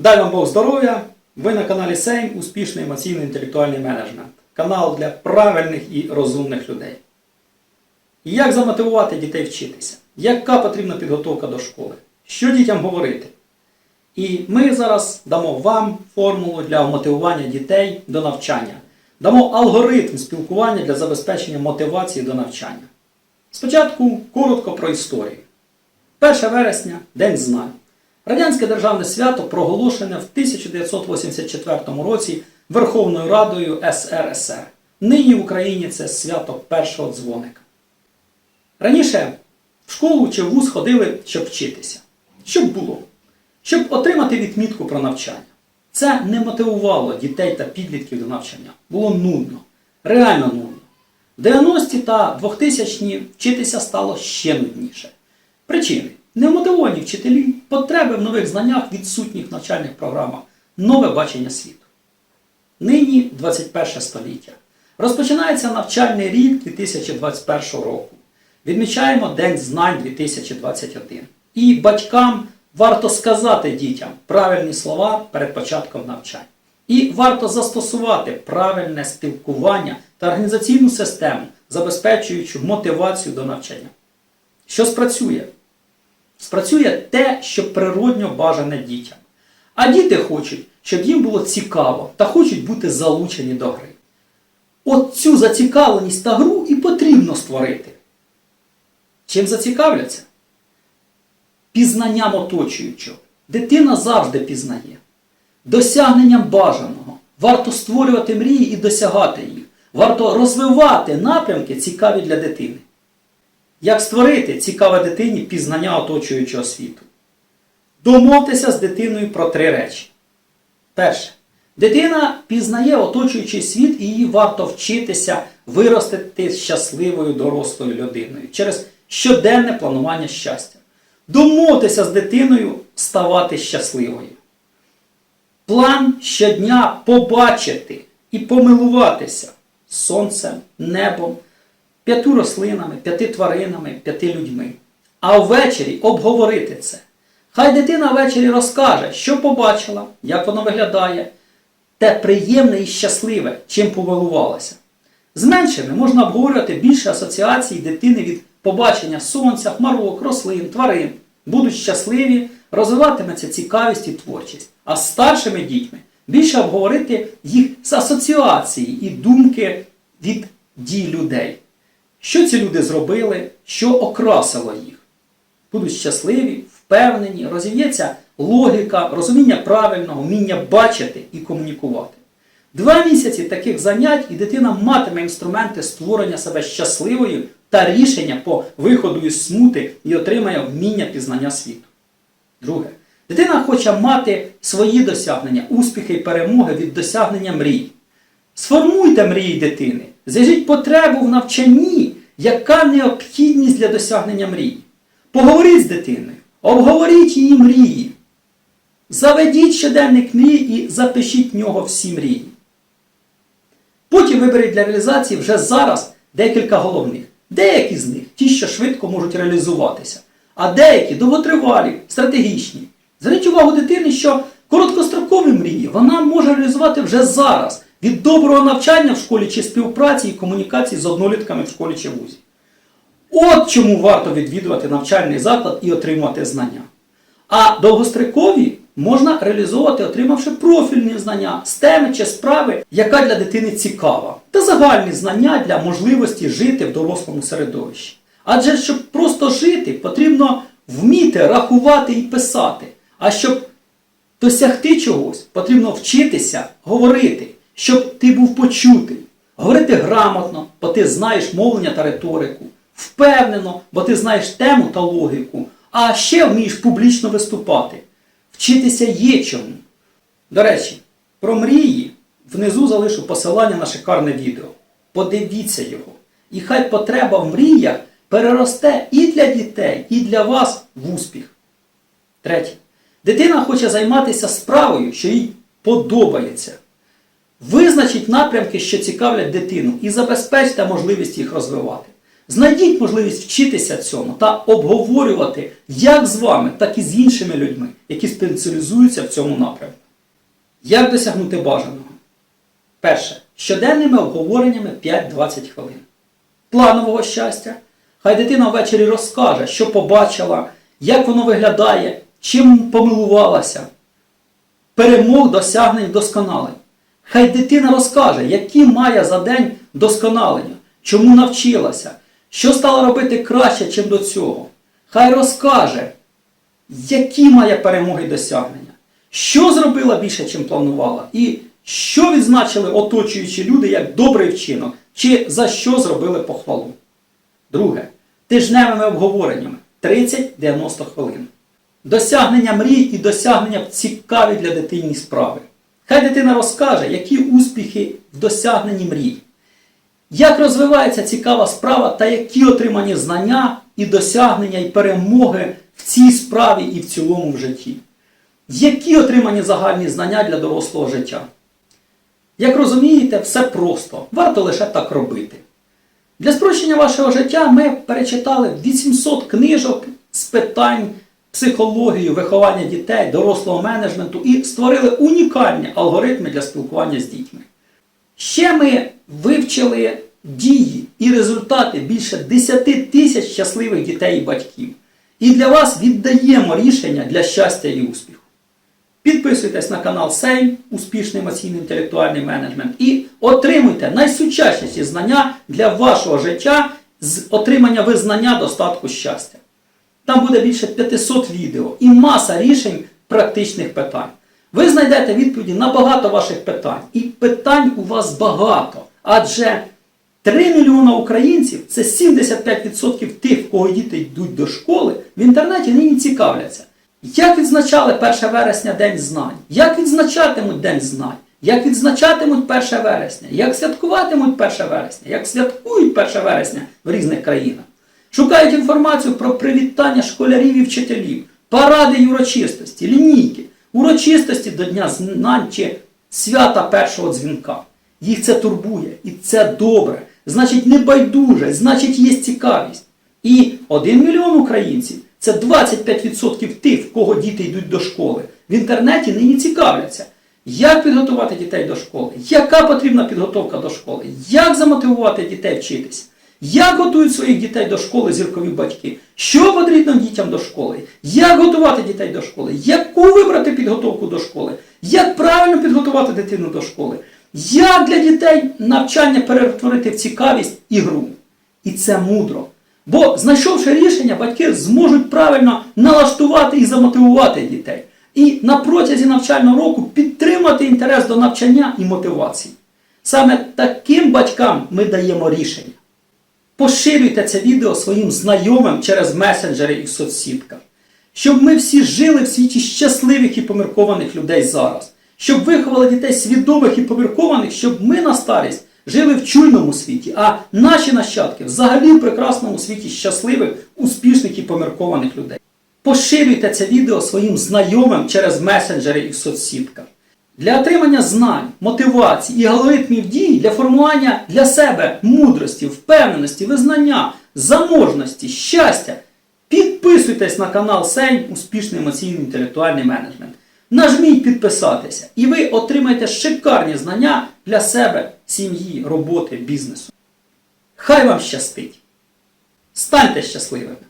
Дай вам Бог здоров'я! Ви на каналі Сейм Успішний емоційно-інтелектуальний менеджмент. Канал для правильних і розумних людей. Як замотивувати дітей вчитися? Яка потрібна підготовка до школи? Що дітям говорити? І ми зараз дамо вам формулу для мотивування дітей до навчання. Дамо алгоритм спілкування для забезпечення мотивації до навчання. Спочатку коротко про історію. 1 вересня День знань. Радянське державне свято проголошене в 1984 році Верховною Радою СРСР. Нині в Україні це свято першого дзвоника. Раніше в школу чи в вуз ходили, щоб вчитися. Щоб було? Щоб отримати відмітку про навчання. Це не мотивувало дітей та підлітків до навчання. Було нудно, реально нудно. В 90-ті та 2000-ті вчитися стало ще нудніше. Причини немотивовані вчителі, потреби в нових знаннях, відсутніх навчальних програмах, нове бачення світу. Нині 21 століття. Розпочинається навчальний рік 2021 року. Відмічаємо День знань 2021. І батькам варто сказати дітям правильні слова перед початком навчання. І варто застосувати правильне спілкування та організаційну систему, забезпечуючи мотивацію до навчання. Що спрацює? Спрацює те, що природньо бажане дітям. А діти хочуть, щоб їм було цікаво та хочуть бути залучені до гри. От цю зацікавленість та гру і потрібно створити. Чим зацікавляться? Пізнанням оточуючого. Дитина завжди пізнає. Досягненням бажаного. Варто створювати мрії і досягати їх. Варто розвивати напрямки, цікаві для дитини. Як створити цікаве дитині пізнання оточуючого світу? Домовтеся з дитиною про три речі. Перше. Дитина пізнає оточуючий світ і їй варто вчитися виростити щасливою дорослою людиною через щоденне планування щастя. Домовтеся з дитиною ставати щасливою. План щодня побачити і помилуватися сонцем, небом, п'яту рослинами, п'яти тваринами, п'яти людьми. А ввечері обговорити це. Хай дитина ввечері розкаже, що побачила, як воно виглядає, те приємне і щасливе, чим помилувалася. З меншими можна обговорювати більше асоціацій дитини від побачення сонця, хмарок, рослин, тварин. Будуть щасливі, розвиватиметься цікавість і творчість. А з старшими дітьми більше обговорити їх з асоціації і думки від дій людей. Що ці люди зробили, що окрасило їх. Будуть щасливі, впевнені, розів'ється логіка, розуміння правильного, вміння бачити і комунікувати. Два місяці таких занять і дитина матиме інструменти створення себе щасливою та рішення по виходу із смути і отримає вміння пізнання світу. Друге, дитина хоче мати свої досягнення, успіхи і перемоги від досягнення мрій. Сформуйте мрії дитини, зв'яжіть потребу в навчанні, яка необхідність для досягнення мрії. Поговоріть з дитиною, обговоріть її мрії. Заведіть щоденник мрій і запишіть в нього всі мрії. Потім виберіть для реалізації вже зараз декілька головних. Деякі з них ті, що швидко можуть реалізуватися, а деякі довготривалі, стратегічні. Зверніть увагу дитини, що короткострокові мрії вона може реалізувати вже зараз від доброго навчання в школі чи співпраці і комунікації з однолітками в школі чи вузі. От чому варто відвідувати навчальний заклад і отримувати знання. А довгострокові можна реалізовувати, отримавши профільні знання з теми чи справи, яка для дитини цікава, та загальні знання для можливості жити в дорослому середовищі. Адже щоб просто жити, потрібно вміти рахувати і писати. А щоб досягти чогось, потрібно вчитися говорити, щоб ти був почутий. Говорити грамотно, бо ти знаєш мовлення та риторику. Впевнено, бо ти знаєш тему та логіку, а ще вмієш публічно виступати. Вчитися є чому. До речі, про мрії внизу залишу посилання на шикарне відео. Подивіться його. І хай потреба в мріях переросте і для дітей, і для вас в успіх. Третє. Дитина хоче займатися справою, що їй подобається. Визначіть напрямки, що цікавлять дитину, і забезпечте можливість їх розвивати. Знайдіть можливість вчитися цьому та обговорювати як з вами, так і з іншими людьми, які спеціалізуються в цьому напрямку. Як досягнути бажаного? Перше. Щоденними обговореннями 5-20 хвилин. Планового щастя. Хай дитина ввечері розкаже, що побачила, як воно виглядає, чим помилувалася. Перемог досягнень досконалень. Хай дитина розкаже, які має за день досконалення, чому навчилася, що стала робити краще, чим до цього. Хай розкаже, які має перемоги і досягнення, що зробила більше, чим планувала, і що відзначили оточуючі люди як добрий вчинок, чи за що зробили похвалу. Друге. Тижневими обговореннями 30-90 хвилин. Досягнення мрій і досягнення цікаві для дитині справи. Хай дитина розкаже, які успіхи в досягненні мрій. Як розвивається цікава справа та які отримані знання і досягнення і перемоги в цій справі і в цілому в житті? Які отримані загальні знання для дорослого життя? Як розумієте, все просто. Варто лише так робити. Для спрощення вашого життя ми перечитали 800 книжок з питань психології, виховання дітей, дорослого менеджменту і створили унікальні алгоритми для спілкування з дітьми. Ще ми вивчили дії і результати більше 10 тисяч щасливих дітей і батьків. І для вас віддаємо рішення для щастя і успіху. Підписуйтесь на канал Сейм, успішний емоційно-інтелектуальний менеджмент, і отримуйте найсучасніші знання для вашого життя з отримання визнання достатку щастя. Там буде більше 500 відео і маса рішень практичних питань. Ви знайдете відповіді на багато ваших питань. І питань у вас багато. Адже 3 мільйона українців це 75% тих, в кого діти йдуть до школи, в інтернеті нині цікавляться. Як відзначали 1 вересня День знань? Як відзначатимуть День знань? Як відзначатимуть 1 вересня? Як святкуватимуть 1 вересня? Як святкують 1 вересня в різних країнах? Шукають інформацію про привітання школярів і вчителів, паради й урочистості, лінійки, урочистості до Дня знань чи свята першого дзвінка. Їх це турбує, і це добре. Значить, не байдуже, значить, є цікавість. І 1 мільйон українців це 25% тих, в кого діти йдуть до школи. В інтернеті нині цікавляться. Як підготувати дітей до школи? Яка потрібна підготовка до школи? Як замотивувати дітей вчитись? Як готують своїх дітей до школи зіркові батьки? Що потрібно дітям до школи? Як готувати дітей до школи? Яку вибрати підготовку до школи? Як правильно підготувати дитину до школи? Як для дітей навчання перетворити в цікавість і гру? І це мудро. Бо, знайшовши рішення, батьки зможуть правильно налаштувати і замотивувати дітей. І на протязі навчального року підтримати інтерес до навчання і мотивації. Саме таким батькам ми даємо рішення. Поширюйте це відео своїм знайомим через месенджери і в соцсітках. Щоб ми всі жили в світі щасливих і поміркованих людей зараз. Щоб виховали дітей свідомих і поміркованих, щоб ми на старість жили в чуйному світі, а наші нащадки взагалі в прекрасному світі щасливих, успішних і поміркованих людей. Поширюйте це відео своїм знайомим через месенджери і в соцсітках. Для отримання знань, мотивації і алгоритмів дій для формування для себе мудрості, впевненості, визнання, заможності, щастя. Підписуйтесь на канал Сейм Успішний емоційно-інтелектуальний менеджмент. Нажміть підписатися, і ви отримаєте шикарні знання для себе, сім'ї, роботи, бізнесу. Хай вам щастить! Станьте щасливими!